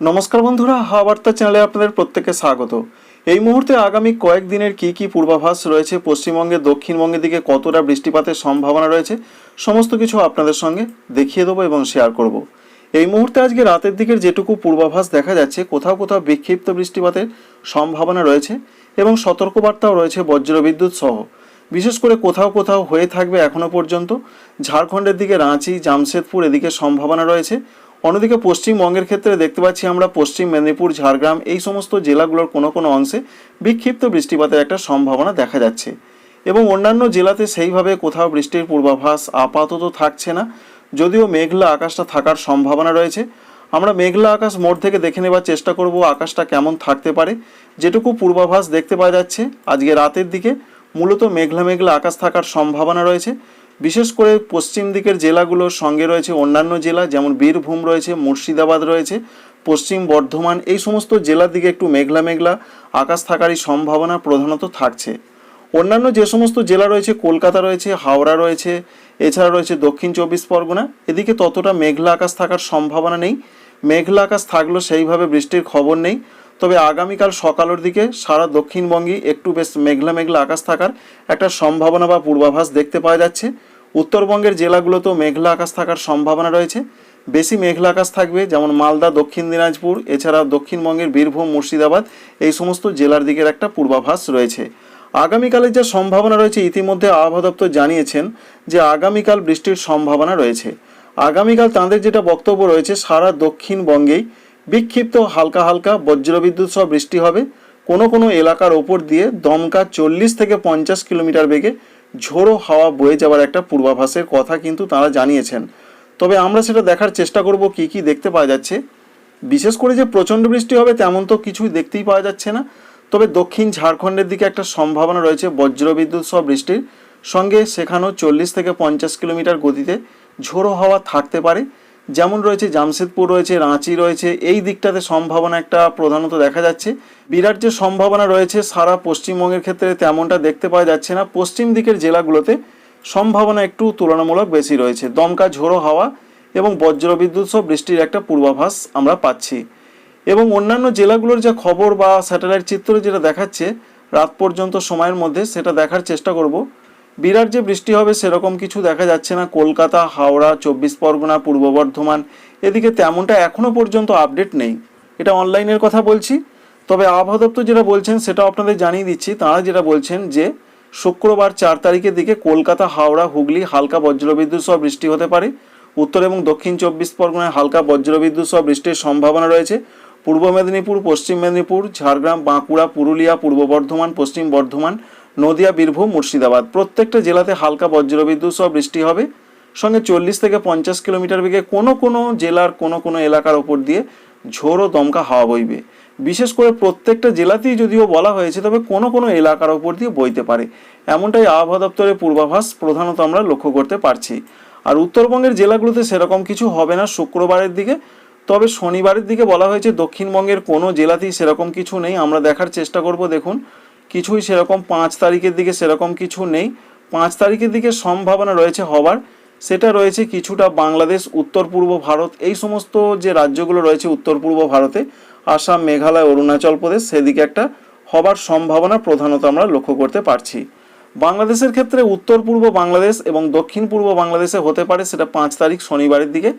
নমস্কার বন্ধুরা হাওয়ার্তা চ্যানেলে আপনাদের প্রত্যেককে স্বাগত। এই মুহূর্তে আগামী কয়েকদিনের কি কি পূর্বাভাস রয়েছে, পশ্চিমবঙ্গে, দক্ষিণবঙ্গের দিকে কতটা বৃষ্টিপাতের সম্ভাবনা রয়েছে, সমস্ত কিছু আপনাদের সঙ্গে দেখিয়ে দেবো এবং শেয়ার করব। এই মুহূর্তে আজকে রাতের দিকের যেটুকু পূর্বাভাস দেখা যাচ্ছে, কোথাও কোথাও বিক্ষিপ্ত বৃষ্টিপাতের সম্ভাবনা রয়েছে এবং সতর্কবার্তাও রয়েছে বজ্রবিদ্যুৎ সহ। বিশেষ করে কোথাও কোথাও হয়ে থাকবে এখনও পর্যন্ত। ঝাড়খণ্ডের দিকে রাঁচি, জামশেদপুর এদিকে সম্ভাবনা রয়েছে। অন্যদিকে পশ্চিমবঙ্গের ক্ষেত্রে দেখতে পাচ্ছি আমরা পশ্চিম মেদিনীপুর, ঝাড়গ্রাম এই সমস্ত জেলাগুলোর কোনো কোনো অংশে বিক্ষিপ্ত বৃষ্টিপাতের একটা সম্ভাবনা দেখা যাচ্ছে। এবং অন্যান্য জেলাতে সেইভাবে কোথাও বৃষ্টির পূর্বাভাস আপাতত থাকছে না। যদিও মেঘলা আকাশটা থাকার সম্ভাবনা রয়েছে। আমরা মেঘলা আকাশ মোড় থেকে দেখে নেবার চেষ্টা করব আকাশটা কেমন থাকতে পারে। যেটুকু পূর্বাভাস দেখতে পাওয়া যাচ্ছে, আজকে রাতের দিকে মূলত মেঘলা মেঘলা আকাশ থাকার সম্ভাবনা রয়েছে। বিশেষ করে পশ্চিম দিকের জেলাগুলোর সঙ্গে রয়েছে অন্যান্য জেলা, যেমন বীরভূম রয়েছে, মুর্শিদাবাদ রয়েছে, পশ্চিম বর্ধমান, এই সমস্ত জেলার দিকে একটু মেঘলা মেঘলা আকাশ থাকারই সম্ভাবনা প্রধানত থাকছে। অন্যান্য যে সমস্ত জেলা রয়েছে, কলকাতা রয়েছে, হাওড়া রয়েছে, এছাড়া রয়েছে দক্ষিণ চব্বিশ পরগনা, এদিকে ততটা মেঘলা আকাশ থাকার সম্ভাবনা নেই। মেঘলা আকাশ থাকলেও সেইভাবে বৃষ্টির খবর নেই। তবে আগামীকাল সকালের দিকে সারা দক্ষিণবঙ্গে একটু বেশ মেঘলা মেঘলা আকাশ থাকার একটা সম্ভাবনা বা পূর্বাভাস দেখতে পাওয়া যাচ্ছে। উত্তরবঙ্গের জেলাগুলোতেও মেঘলা আকাশ থাকার সম্ভাবনা রয়েছে। বেশি মেঘলা আকাশ থাকবে, যেমন মালদা, দক্ষিণ দিনাজপুর, এছাড়া দক্ষিণবঙ্গের বীরভূম, মুর্শিদাবাদ, এই সমস্ত জেলার দিকের একটা পূর্বাভাস রয়েছে। আগামীকালের যে সম্ভাবনা রয়েছে, ইতিমধ্যে আবহাওয়া দপ্তর জানিয়েছেন যে আগামীকাল বৃষ্টির সম্ভাবনা রয়েছে। আগামীকাল তাঁদের যেটা বক্তব্য রয়েছে, সারা দক্ষিণবঙ্গেই বিক্ষিপ্ত হালকা হালকা বজ্রবিদ্যুৎ সহ বৃষ্টি হবে। কোনো কোনো এলাকার ওপর দিয়ে দমকা চল্লিশ থেকে পঞ্চাশ কিলোমিটার বেগে ঝোড়ো হাওয়া বয়ে যাওয়ার একটা পূর্বাভাসের কথা কিন্তু তারা জানিয়েছেন। তবে আমরা সেটা দেখার চেষ্টা করব কি কি দেখতে পাওয়া যাচ্ছে। বিশেষ করে যে প্রচণ্ড বৃষ্টি হবে তেমন তো কিছুই দেখতেই পাওয়া যাচ্ছে না। তবে দক্ষিণ ঝাড়খণ্ডের দিকে একটা সম্ভাবনা রয়েছে বজ্রবিদ্যুৎ সহ বৃষ্টির। সঙ্গে সেখানেও চল্লিশ থেকে পঞ্চাশ কিলোমিটার গতিতে ঝোড়ো হাওয়া থাকতে পারে। যেমন রয়েছে জামশেদপুর রয়েছে, রাঁচি রয়েছে, এই দিকটাতে সম্ভাবনা একটা প্রধানত দেখা যাচ্ছে। বিরাট যে সম্ভাবনা রয়েছে সারা পশ্চিমবঙ্গের ক্ষেত্রে তেমনটা দেখতে পাওয়া যাচ্ছে না। পশ্চিম দিকের জেলাগুলোতে সম্ভাবনা একটু তুলনামূলক বেশি রয়েছে। দমকা ঝোড়ো হাওয়া এবং বজ্রবিদ্যুৎ সহ বৃষ্টির একটা পূর্বাভাস আমরা পাচ্ছি। এবং অন্যান্য জেলাগুলোর যা খবর বা স্যাটেলাইট চিত্র যেটা দেখাচ্ছে, রাত পর্যন্ত সময়ের মধ্যে সেটা দেখার চেষ্টা করব। বিরাট যে বৃষ্টি হবে সেরকম কিছু দেখা যাচ্ছে না। কলকাতা, হাওড়া, চব্বিশ পরগনা, পূর্ব বর্ধমান, এদিকে তেমনটা এখনও পর্যন্ত আপডেট নেই। এটা অনলাইনের কথা বলছি। তবে আবহাওয়া দপ্তর যেটা বলছেন সেটা আপনাদের জানিয়ে দিচ্ছি। তারা যেটা বলছেন যে, শুক্রবার চার তারিখের দিকে কলকাতা, হাওড়া, হুগলি হালকা বজ্রবিদ্যুৎ সহ বৃষ্টি হতে পারে। উত্তর এবং দক্ষিণ চব্বিশ পরগনায় হালকা বজ্রবিদ্যুৎ সহ বৃষ্টির সম্ভাবনা রয়েছে। পূর্ব মেদিনীপুর, পশ্চিম মেদিনীপুর, ঝাড়গ্রাম, বাঁকুড়া, পুরুলিয়া, পূর্ব বর্ধমান, পশ্চিম বর্ধমান নদিয়া, বীরভূম, মুর্শিদাবাদ। প্রত্যেকটা জেলাতে হালকা বজ্রবিদ্যুৎ সহ বৃষ্টি হবে। সঙ্গে চল্লিশ থেকে পঞ্চাশ কিলোমিটার বেগে কোনো কোনো জেলার কোনো কোনো এলাকার ওপর দিয়ে ঝোড়ো দমকা হাওয়া বইবে। বিশেষ করে প্রত্যেকটা জেলাতেই যদিও বলা হয়েছে, তবে কোনো কোনো এলাকার ওপর দিয়ে বইতে পারে। এমনটাই আবহাওয়া দপ্তরের পূর্বাভাস প্রধানত আমরা লক্ষ্য করতে পারছি। আর উত্তরবঙ্গের জেলাগুলোতে সেরকম কিছু হবে না শুক্রবারের দিকে। তবে শনিবারের দিকে বলা হয়েছে দক্ষিণবঙ্গের কোনো জেলাতেই সেরকম কিছু নেই। আমরা দেখার চেষ্টা করব, দেখুন। কিছুই সেরকম পাঁচ তারিখের দিকে সেরকম কিছু নেই। পাঁচ তারিখের দিকে সম্ভাবনা রয়েছে হবার। সেটা রয়েছে কিছুটা বাংলাদেশ, উত্তর পূর্ব ভারত, এই সমস্ত যে রাজ্যগুলো রয়েছে উত্তর পূর্ব ভারতে, আসাম, মেঘালয়, অরুণাচল প্রদেশ, সেদিকে একটা হবার সম্ভাবনা প্রধানত আমরা লক্ষ্য করতে পারছি। বাংলাদেশের ক্ষেত্রে উত্তর পূর্ব বাংলাদেশ এবং দক্ষিণ পূর্ব বাংলাদেশে হতে পারে সেটা পাঁচ তারিখ শনিবারের দিকে।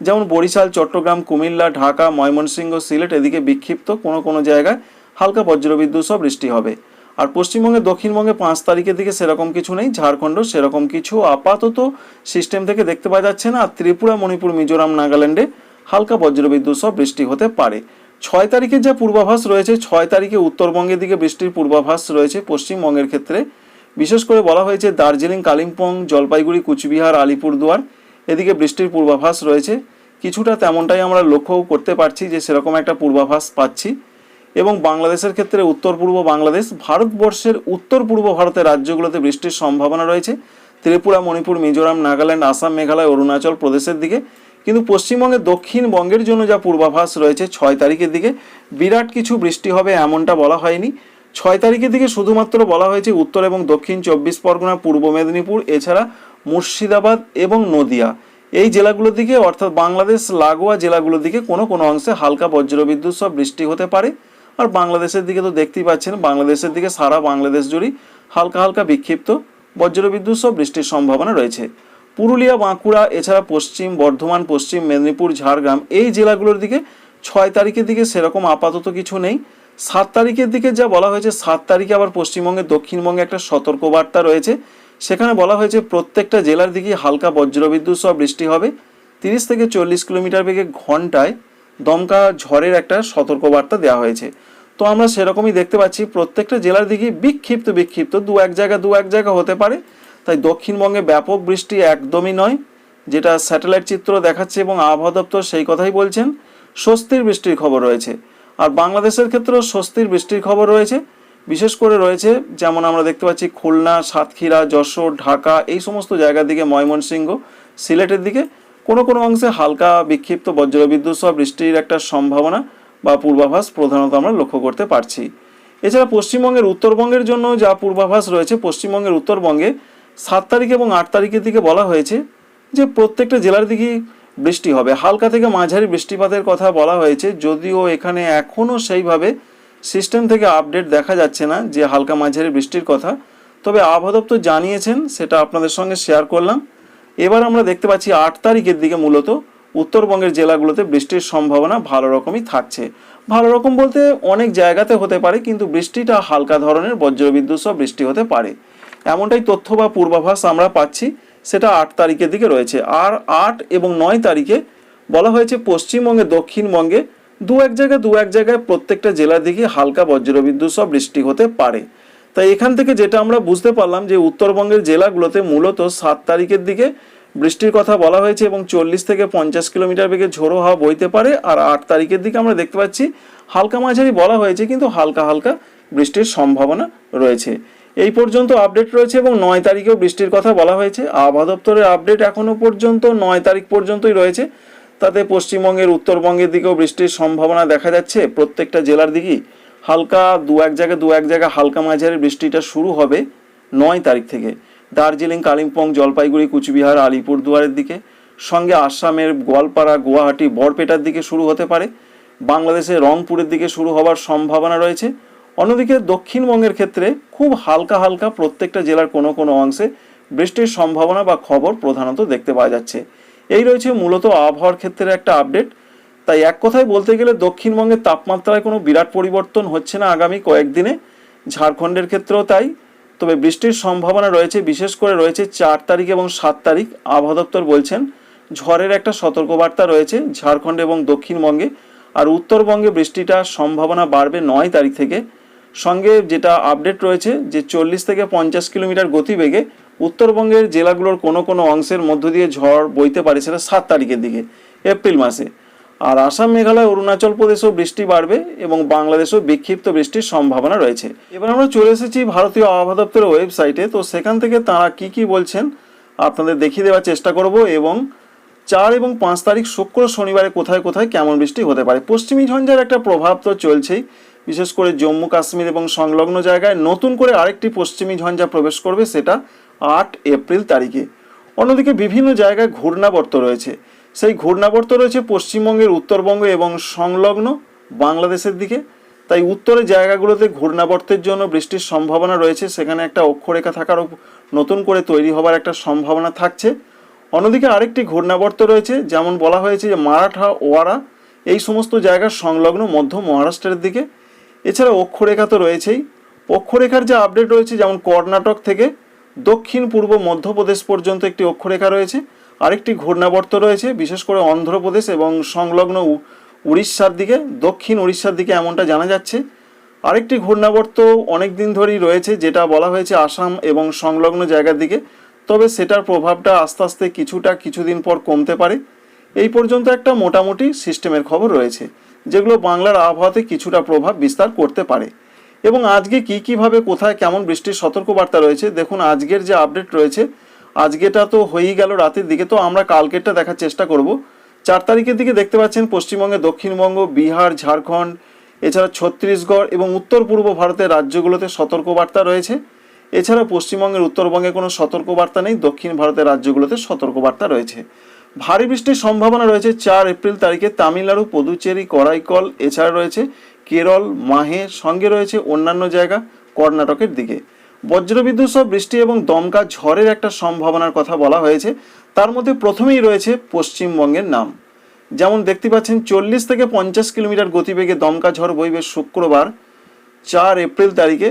যেমন বরিশাল, চট্টগ্রাম, কুমিল্লা, ঢাকা, ময়মনসিংহ, সিলেট, এদিকে বিক্ষিপ্ত কোনো কোনো জায়গায় হালকা বজ্রবিদ্যুৎ সহ বৃষ্টি হবে। আর পশ্চিমবঙ্গে, দক্ষিণবঙ্গে পাঁচ তারিখের দিকে সেরকম কিছু নেই। ঝাড়খণ্ড সেরকম কিছু আপাতত সিস্টেম থেকে দেখতে পাওয়া যাচ্ছে না। আর ত্রিপুরা, মণিপুর, মিজোরাম, নাগাল্যান্ডে হালকা বজ্রবিদ্যুৎ সহ বৃষ্টি হতে পারে। ছয় তারিখের যা পূর্বাভাস রয়েছে, ছয় তারিখে উত্তরবঙ্গের দিকে বৃষ্টির পূর্বাভাস রয়েছে পশ্চিমবঙ্গের ক্ষেত্রে। বিশেষ করে বলা হয়েছে, দার্জিলিং, কালিম্পং, জলপাইগুড়ি, কুচবিহার, আলিপুরদুয়ার এদিকে বৃষ্টির পূর্বাভাস রয়েছে। কিছুটা তেমনটাই আমরা লক্ষ্যও করতে পারছি যে সেরকম একটা পূর্বাভাস পাচ্ছি। এবং বাংলাদেশের ক্ষেত্রে উত্তর পূর্ব বাংলাদেশ, ভারতবর্ষের উত্তর পূর্ব ভারতের রাজ্যগুলোতে বৃষ্টির সম্ভাবনা রয়েছে। ত্রিপুরা, মণিপুর, মিজোরাম, নাগাল্যান্ড, আসাম, মেঘালয়, অরুণাচল প্রদেশের দিকে। কিন্তু পশ্চিমবঙ্গের দক্ষিণবঙ্গের জন্য যা পূর্বাভাস রয়েছে, ছয় তারিখের দিকে বিরাট কিছু বৃষ্টি হবে এমনটা বলা হয়নি। ছয় তারিখের দিকে শুধুমাত্র বলা হয়েছে উত্তর এবং দক্ষিণ চব্বিশ পরগনা, পূর্ব মেদিনীপুর, এছাড়া মুর্শিদাবাদ এবং নদিয়া। এই জেলাগুলোর দিকে, অর্থাৎ বাংলাদেশ, লাগোয়া জেলাগুলোর দিকে কোনো কোনো অংশে হালকা বজ্রবিদ্যুৎ সহ বৃষ্টি হতে পারে। আর বাংলাদেশের দিকে তো দেখতেই পাচ্ছেন, বাংলাদেশের দিকে সারা বাংলাদেশ জুড়েই হালকা হালকা বিক্ষিপ্ত বজ্রবিদ্যুৎ সহ বৃষ্টির সম্ভাবনা রয়েছে। পুরুলিয়া, বাঁকুড়া, এছাড়া পশ্চিম, বর্ধমান, পশ্চিম, মেদিনীপুর, ঝাড়গ্রাম এই জেলাগুলোর দিকে ছয় তারিখের দিকে সেরকম আপাতত কিছু নেই। সাত তারিখের দিকে যা বলা হয়েছে, সাত তারিখে আবার পশ্চিমবঙ্গে, দক্ষিণবঙ্গে একটা সতর্কবার্তা রয়েছে। সেখানে বলা হয়েছে, প্রত্যেকটা জেলার দিকে হালকা বজ্রবিদ্যুৎ সহ বৃষ্টি হবে। তিরিশ থেকে চল্লিশ কিলোমিটার বেগে ঘন্টায় দমকা ঝড়ের একটা সতর্কবার্তা দেওয়া হয়েছে। তো আমরা সেরকমই দেখতে পাচ্ছি প্রত্যেকটা জেলার দিকে বিক্ষিপ্ত বিক্ষিপ্ত, দু এক জায়গা, দু এক জায়গা হতে পারে। তাই দক্ষিণবঙ্গে ব্যাপক বৃষ্টি একদমই নয়, যেটা স্যাটেলাইট চিত্র দেখাচ্ছে এবং আবহাওয়া দপ্তর সেই কথাই বলছেন, স্বস্তির বৃষ্টির খবর রয়েছে। আর বাংলাদেশের ক্ষেত্রেও স্বস্তির বৃষ্টির খবর রয়েছে। বিশেষ করে রয়েছে, যেমন আমরা দেখতে পাচ্ছি খুলনা, সাতক্ষীরা, যশোর, ঢাকা, এই সমস্ত জায়গার দিকে, ময়মনসিংহ, সিলেটের দিকে কোনো কোনো অংশে হালকা বিক্ষিপ্ত বজ্রবিদ্যুৎ সহ বৃষ্টির একটা সম্ভাবনা। বা পূর্বাভাস প্রধানত আমরা লক্ষ্য করতে পারছি। এছাড়া পশ্চিমবঙ্গের উত্তরবঙ্গের জন্য যা পূর্বাভাস রয়েছে, পশ্চিমবঙ্গের উত্তরবঙ্গে সাত তারিখ এবং আট তারিখের দিকে বলা হয়েছে যে প্রত্যেকটা জেলার দিকেই বৃষ্টি হবে। হালকা থেকে মাঝারি বৃষ্টিপাতের কথা বলা হয়েছে, যদিও এখানে এখনও সেইভাবে সিস্টেম থেকে আপডেট দেখা যাচ্ছে না যে হালকা মাঝারি বৃষ্টির কথা। তবে আবহাওয়া দপ্তর জানিয়েছেন, সেটা আপনাদের সঙ্গে শেয়ার করলাম। এবার আমরা দেখতে পাচ্ছি আট তারিখের দিকে মূলত উত্তরবঙ্গের জেলাগুলোতে বৃষ্টির সম্ভাবনা ভালো রকমই থাকছে। ভালো রকম বলতে অনেক জায়গাতে হতে পারে, কিন্তু বৃষ্টিটা হালকা ধরনের বজ্রবিদ্যুৎ সহ বৃষ্টি হতে পারে। এমনটাই তথ্য বা পূর্বাভাস আমরা পাচ্ছি, সেটা আট তারিখের দিকে রয়েছে। আর আট এবং নয় তারিখে বলা হয়েছে পশ্চিমবঙ্গে, দক্ষিণবঙ্গে দু এক জায়গায় দু এক জায়গায় প্রত্যেকটা জেলার দিকে হালকা বজ্রবিদ্যুৎ সহ বৃষ্টি হতে পারে। তাই এখান থেকে যেটা আমরা বুঝতে পারলাম যে উত্তরবঙ্গের জেলাগুলোতে মূলত সাত তারিখের দিকে বৃষ্টির কথা বলা হয়েছে এবং চল্লিশ থেকে পঞ্চাশ কিলোমিটার বেগে ঝোড়ো হাওয়া বইতে পারে। আর আট তারিখের দিকে আমরা দেখতে পাচ্ছি, হালকা মাঝারি বলা হয়েছে কিন্তু হালকা হালকা বৃষ্টির সম্ভাবনা রয়েছে। এই পর্যন্ত আপডেট রয়েছে এবং নয় তারিখেও বৃষ্টির কথা বলা হয়েছে। আবহাওয়া দপ্তরের আপডেট এখনও পর্যন্ত নয় তারিখ পর্যন্তই রয়েছে। তাতে পশ্চিমবঙ্গের, উত্তরবঙ্গের দিকেও বৃষ্টির সম্ভাবনা দেখা যাচ্ছে। প্রত্যেকটা জেলার দিকেই হালকা দু এক জায়গায় দু এক জায়গায় হালকা মাঝারি বৃষ্টিটা শুরু হবে নয় তারিখ থেকে। দার্জিলিং, কালিম্পং, জলপাইগুড়ি, কুচবিহার আলিপুরদুয়ারের দিকে। সঙ্গে আসামের গোয়ালপাড়া, গুয়াহাটি, বরপেটার দিকে শুরু হতে পারে। বাংলাদেশের রংপুরের দিকে শুরু হওয়ার সম্ভাবনা রয়েছে। অন্যদিকে দক্ষিণবঙ্গের ক্ষেত্রে খুব হালকা হালকা প্রত্যেকটা জেলার কোনো কোনো অংশে বৃষ্টির সম্ভাবনা বা খবর প্রধানত দেখতে পাওয়া যাচ্ছে। এই রয়েছে মূলত আবহাওয়ার ক্ষেত্রে একটা আপডেট। তাই এক কথায় বলতে গেলে দক্ষিণবঙ্গের তাপমাত্রায় কোনো বিরাট পরিবর্তন হচ্ছে না আগামী কয়েকদিনে। ঝাড়খণ্ডের ক্ষেত্রেও তাই। তবে বৃষ্টির সম্ভাবনা রয়েছে, বিশেষ করে রয়েছে চার তারিখ এবং সাত তারিখ, আবহাওয়া দপ্তর বলছেন। ঝড়ের একটা সতর্কবার্তা রয়েছে ঝাড়খণ্ড এবং দক্ষিণবঙ্গে, আর উত্তরবঙ্গে বৃষ্টিটার সম্ভাবনা বাড়বে নয় তারিখ থেকে। সঙ্গে যেটা আপডেট রয়েছে যে চল্লিশ থেকে পঞ্চাশ কিলোমিটার গতিবেগে উত্তরবঙ্গের জেলাগুলোর কোনো কোনো অংশের মধ্য দিয়ে ঝড় বইতে পারে সেটা সাত তারিখের দিকে, এপ্রিল মাসে। আর আসাম মেঘালয়, অরুণাচল প্রদেশেও বৃষ্টি বাড়বে এবং বাংলাদেশেও বিক্ষিপ্ত বৃষ্টির সম্ভাবনা রয়েছে। এবার আমরা চলে এসেছি ভারতীয় আবহাওয়া দপ্তরের ওয়েবসাইটে। তো সেখান থেকে তারা কি কি বলছেন আপনাদের দেখিয়ে দেওয়ার চেষ্টা করব এবং চার এবং পাঁচ তারিখ শুক্র শনিবারে কোথায় কোথায় কেমন বৃষ্টি হতে পারে। পশ্চিমী ঝঞ্ঝার একটা প্রভাব তো চলছেই, বিশেষ করে জম্মু, কাশ্মীর এবং সংলগ্ন জায়গায়। নতুন করে আরেকটি পশ্চিমী ঝঞ্ঝা প্রবেশ করবে সেটা আট এপ্রিল তারিখে। অন্যদিকে বিভিন্ন জায়গায় ঘূর্ণাবর্ত রয়েছে। সেই ঘূর্ণাবর্ত রয়েছে পশ্চিমবঙ্গের উত্তরবঙ্গ এবং সংলগ্ন বাংলাদেশের দিকে। তাই উত্তরের জায়গাগুলোতে ঘূর্ণাবর্তের জন্য বৃষ্টির সম্ভাবনা রয়েছে। সেখানে একটা অক্ষরেখা থাকার নতুন করে তৈরি হবার একটা সম্ভাবনা থাকছে। অন্যদিকে আরেকটি ঘূর্ণাবর্ত রয়েছে, যেমন বলা হয়েছে যে মারাঠা ওয়ারা, এই সমস্ত জায়গার সংলগ্ন মধ্য মহারাষ্ট্রের দিকে। এছাড়া অক্ষরেখা তো রয়েছেই। অক্ষরেখার যে আপডেট রয়েছে, যেমন কর্ণাটক থেকে দক্ষিণ পূর্ব মধ্যপ্রদেশ পর্যন্ত একটি অক্ষরেখা রয়েছে। আরেকটি ঘূর্ণাবর্ত রয়েছে, বিশেষ করে অন্ধ্রপ্রদেশ এবং সংলগ্ন উড়িষ্যার দিকে, দক্ষিণ উড়িষ্যার দিকে এমনটা জানা যাচ্ছে। আরেকটি ঘূর্ণাবর্ত অনেক দিন ধরেই রয়েছে, যেটা বলা হয়েছে আসাম এবং সংলগ্ন জায়গার দিকে। তবে সেটার প্রভাবটা আস্তে আস্তে কিছুটা কিছুদিন পর কমতে পারে। এই পর্যন্ত একটা মোটামুটি সিস্টেমের খবর রয়েছে, যেগুলো বাংলার আবহাওয়াতে কিছুটা প্রভাব বিস্তার করতে পারে। এবং আজকে কি, কীভাবে, কোথায়, কেমন বৃষ্টির সতর্কবার্তা রয়েছে, দেখুন আজকের যে আপডেট রয়েছে আজকেটা তো হয়েই গেল রাতের দিকে, তো আমরা কালকেরটা দেখার চেষ্টা করব। চার তারিখের দিকে দেখতে পাচ্ছেন পশ্চিমবঙ্গে, দক্ষিণবঙ্গ, বিহার, ঝাড়খণ্ড, এছাড়া ছত্তিশগড় এবং উত্তর পূর্ব ভারতের রাজ্যগুলোতে সতর্কবার্তা রয়েছে। এছাড়া পশ্চিমবঙ্গের উত্তরবঙ্গে কোনো সতর্কবার্তা নেই, দক্ষিণ ভারতের রাজ্যগুলোতে সতর্কবার্তা রয়েছে। ভারী বৃষ্টির সম্ভাবনা রয়েছে চার এপ্রিল তারিখে, তামিলনাড়ু, পদুচেরি, করাইকল, এছাড়া রয়েছে কেরল, মাহে, সঙ্গে রয়েছে অন্যান্য জায়গা, কর্ণাটকের দিকে। বজ্রবিদ্যুৎ সহ বৃষ্টি এবং দমকা ঝড়ের একটা সম্ভাবনার কথা বলা হয়েছে। তার মধ্যে প্রথমেই রয়েছে পশ্চিমবঙ্গের নাম। যেমন দেখতে পাচ্ছেন, চল্লিশ থেকে পঞ্চাশ কিলোমিটার গতিবেগে দমকা ঝড় বইবে শুক্রবার, চার এপ্রিল তারিখে।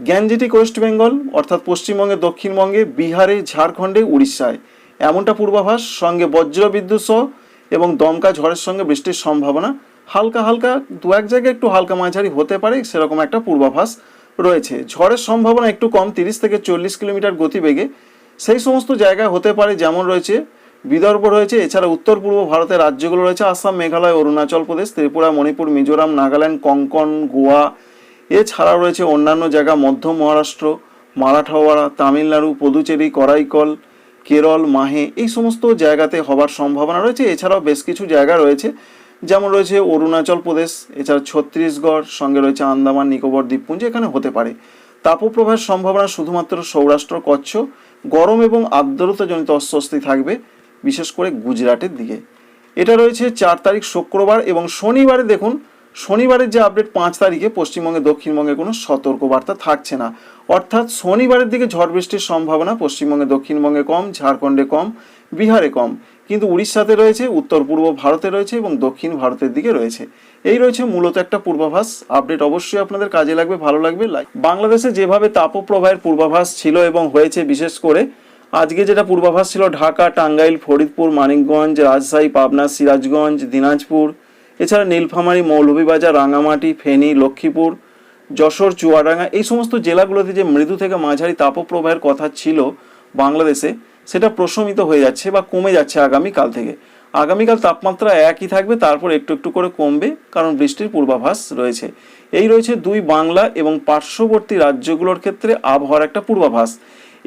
গ্যাঞ্জেটিক ওয়েস্ট বেঙ্গল, অর্থাৎ পশ্চিমবঙ্গে দক্ষিণবঙ্গে, বিহারে, ঝাড়খণ্ডে, উড়িষ্যায়। এমনটা পূর্বাভাস, সঙ্গে বজ্রবিদ্যুৎ সহ এবং দমকা ঝড়ের সঙ্গে বৃষ্টির সম্ভাবনা। হালকা হালকা দু এক জায়গায় একটু হালকা মাঝারি হতে পারে, সেরকম একটা পূর্বাভাস রয়েছে। ঝড়ের সম্ভাবনা একটু কম, তিরিশ থেকে চল্লিশ কিলোমিটার গতিবেগে। সেই সমস্ত জায়গায় হতে পারে যেমন রয়েছে বিদর্ভ রয়েছে, এছাড়া উত্তর পূর্ব ভারতের রাজ্যগুলো রয়েছে, আসাম, মেঘালয়, অরুণাচল প্রদেশ, ত্রিপুরা, মণিপুর, মিজোরাম, নাগাল্যান্ড, কঙ্কন, গোয়া। এছাড়াও রয়েছে অন্যান্য জায়গা, মধ্য মহারাষ্ট্র, মারাঠাওয়াড়া, তামিলনাড়ু, পদুচেরি, করাইকল, কেরল, মাহে। এই সমস্ত জায়গাতে হবার সম্ভাবনা রয়েছে। এছাড়াও বেশ কিছু জায়গা রয়েছে যেমন রয়েছে অরুণাচল প্রদেশ, এছাড়া ছত্তিশগড়, সঙ্গে রয়েছে আন্দামান, নিকোবর, দ্বীপপুঞ্জ, এখানে হতে পারে। তাপপ্রবাহের সম্ভাবনা শুধুমাত্র সৌরাষ্ট্র, কচ্ছ, গরম এবং আর্দ্রতাজনিত অস্বস্তি থাকবে, বিশেষ করে গুজরাটের দিকে। এটা রয়েছে চার তারিখ শুক্রবার এবং শনিবারে দেখুন, শনিবারের যে আপডেট পাঁচ তারিখে পশ্চিমবঙ্গে, দক্ষিণবঙ্গে কোনো সতর্কবার্তা থাকছে না। অর্থাৎ শনিবারের দিকে ঝড় বৃষ্টির সম্ভাবনা পশ্চিমবঙ্গে, দক্ষিণবঙ্গে কম, ঝাড়খণ্ডে কম, বিহারে কম। কিন্তু উড়িষ্যাতে রয়েছে, উত্তর পূর্ব ভারতে রয়েছে এবং দক্ষিণ ভারতের দিকে রয়েছে। এই রয়েছে মূলত একটা পূর্বাভাস। আপডেট অবশ্যই আপনাদের কাজে লাগবে, ভালো লাগবে। লাইক, বাংলাদেশে যেভাবে তাপপ্রবাহের পূর্বাভাস ছিল এবং হয়েছে, বিশেষ করে আজকে যেটা পূর্বাভাস ছিল, ঢাকা, টাঙ্গাইল, ফরিদপুর, মানিকগঞ্জ, রাজশাহী, পাবনা, সিরাজগঞ্জ, দিনাজপুর, এছাড়া নীলফামারী, মৌলভীবাজার রাঙামাটি ফেনী, লক্ষ্মীপুর, যশোর, চুয়াডাঙ্গা, এই সমস্ত জেলাগুলোতে যে মৃদু থেকে মাঝারি তাপপ্রবাহের কথা ছিল বাংলাদেশে সেটা প্রশমিত হয়ে যাচ্ছে বা কমে যাচ্ছে আগামীকাল থেকে। আগামীকাল তাপমাত্রা একই থাকবে, তারপর একটু একটু করে কমবে, কারণ বৃষ্টির পূর্বাভাস রয়েছে। এই রয়েছে দুই বাংলা এবং পার্শ্ববর্তী রাজ্যগুলোর ক্ষেত্রে আবহাওয়ার একটা পূর্বাভাস।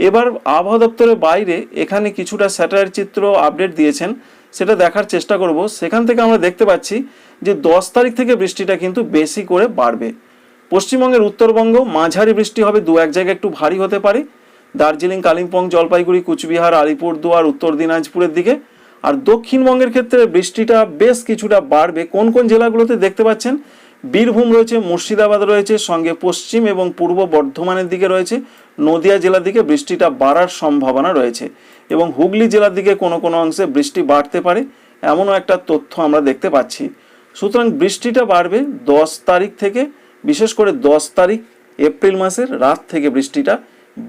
এবার আবহাওয়া দপ্তরের বাইরে এখানে কিছুটা স্যাটেলাইট চিত্র আপডেট দিয়েছেন, সেটা দেখার চেষ্টা করব। সেখান থেকে আমরা দেখতে পাচ্ছি যে দশ তারিখ থেকে বৃষ্টিটা কিন্তু বেশি করে বাড়বে। পশ্চিমবঙ্গের উত্তরবঙ্গ মাঝারি বৃষ্টি হবে, দু এক জায়গায় একটু ভারী হতে পারে। দার্জিলিং, কালিম্পং, জলপাইগুড়ি, কুচবিহার আলিপুরদুয়ার উত্তর দিনাজপুরের দিকে। আর দক্ষিণবঙ্গের ক্ষেত্রে বৃষ্টিটা বেশ কিছুটা বাড়বে। কোন কোন জেলাগুলোতে দেখতে পাচ্ছেন? বীরভূম রয়েছে, মুর্শিদাবাদ রয়েছে, সঙ্গে পশ্চিম এবং পূর্ব বর্ধমানের দিকে রয়েছে। নদিয়া জেলার দিকে বৃষ্টিটা বাড়ার সম্ভাবনা রয়েছে এবং হুগলি জেলার দিকে কোনো কোনো অংশে বৃষ্টি বাড়তে পারে এমনও একটা তথ্য আমরা দেখতে পাচ্ছি। সুতরাং বৃষ্টিটা বাড়বে দশ তারিখ থেকে, বিশেষ করে দশ তারিখ এপ্রিল মাসের রাত থেকে বৃষ্টিটা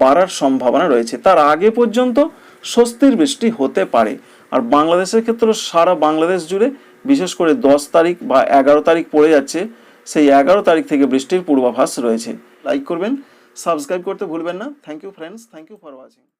বাড়ার সম্ভাবনা রয়েছে। তার আগে পর্যন্ত স্বস্তির বৃষ্টি হতে পারে। আর বাংলাদেশের ক্ষেত্রে সারা বাংলাদেশ জুড়ে, বিশেষ করে দশ তারিখ বা এগারো তারিখ পড়ে যাচ্ছে, সেই এগারো তারিখ থেকে বৃষ্টির পূর্বাভাস রয়েছে। লাইক করবেন সাবস্ক্রাইব করতে ভুলবেন না। Thank you friends thank you for watching